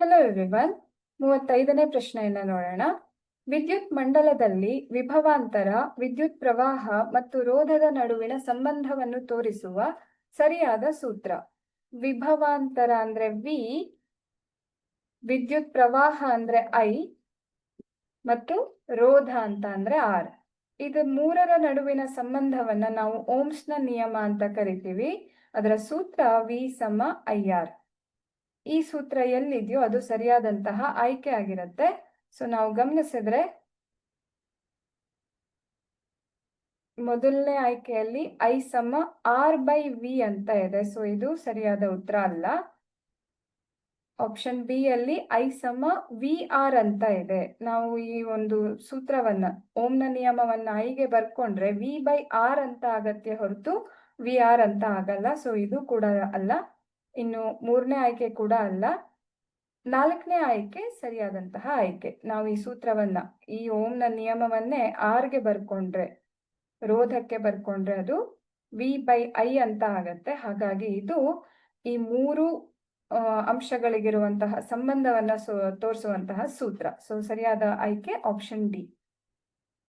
Hello everyone ಮೂವತ್ತೈದನೇ ಪ್ರಶ್ನೆಯನ್ನ ನೋಡೋಣ. ವಿದ್ಯುತ್ ಮಂಡಲದಲ್ಲಿ ವಿಭವಾಂತರ, ವಿದ್ಯುತ್ ಪ್ರವಾಹ ಮತ್ತು ರೋಧದ ನಡುವಿನ ಸಂಬಂಧವನ್ನು ತೋರಿಸುವ ಸರಿಯಾದ ಸೂತ್ರ. ವಿಭವಾಂತರ ಅಂದ್ರೆ ವಿ ವಿದ್ಯುತ್ ಪ್ರವಾಹ ಅಂದ್ರೆ ಐ ಮತ್ತು ರೋಧ ಅಂತ ಅಂದ್ರೆ ಆರ್ ಇದು ಮೂರರ ನಡುವಿನ ಸಂಬಂಧವನ್ನ ನಾವು ಓಮ್ಸ್ನ ನಿಯಮ ಅಂತ ಕರಿತೀವಿ. ಅದರ ಸೂತ್ರ ವಿ ಸಮ ಐ ಆರ್ ಈ ಸೂತ್ರ ಎಲ್ಲಿದೆಯೋ ಅದು ಸರಿಯಾದಂತಹ ಆಯ್ಕೆ ಆಗಿರುತ್ತೆ. ಸೊ ನಾವು ಗಮನಿಸಿದ್ರೆ ಮೊದಲನೇ ಆಯ್ಕೆಯಲ್ಲಿ ಐ ಸಮ ಆರ್ ಬೈ ವಿ ಅಂತ ಇದೆ. ಸೊ ಇದು ಸರಿಯಾದ ಉತ್ತರ ಅಲ್ಲ. ಆಪ್ಷನ್ ಬಿ ಅಲ್ಲಿ ಐ ಸಮ ವಿ ಆರ್ ಅಂತ ಇದೆ. ನಾವು ಈ ಒಂದು ಸೂತ್ರವನ್ನ ಓಂನ ನಿಯಮವನ್ನ ಐಗೆ ಬರ್ಕೊಂಡ್ರೆ ವಿ ಬೈ ಆರ್ ಅಂತ ಆಗತ್ತೆ ಹೊರತು ವಿ ಆರ್ ಅಂತ ಆಗಲ್ಲ. ಸೊ ಇದು ಕೂಡ ಅಲ್ಲ. ಇನ್ನು ಮೂರನೇ ಆಯ್ಕೆ ಕೂಡ ಅಲ್ಲ. ನಾಲ್ಕನೇ ಆಯ್ಕೆ ಸರಿಯಾದಂತಹ ಆಯ್ಕೆ. ನಾವು ಈ ಸೂತ್ರವನ್ನ, ಈ ಓಂನ ನಿಯಮವನ್ನೇ ಆರ್ಗೆ ಬರ್ಕೊಂಡ್ರೆ, ರೋಧಕ್ಕೆ ಬರ್ಕೊಂಡ್ರೆ ಅದು ವಿ ಬೈ ಐ ಅಂತ ಆಗತ್ತೆ. ಹಾಗಾಗಿ ಇದು ಈ ಮೂರು ಅಂಶಗಳಿಗಿರುವಂತಹ ಸಂಬಂಧವನ್ನ ತೋರಿಸುವಂತಹ ಸೂತ್ರ. ಸೊ ಸರಿಯಾದ ಆಯ್ಕೆ ಆಪ್ಷನ್ ಡಿ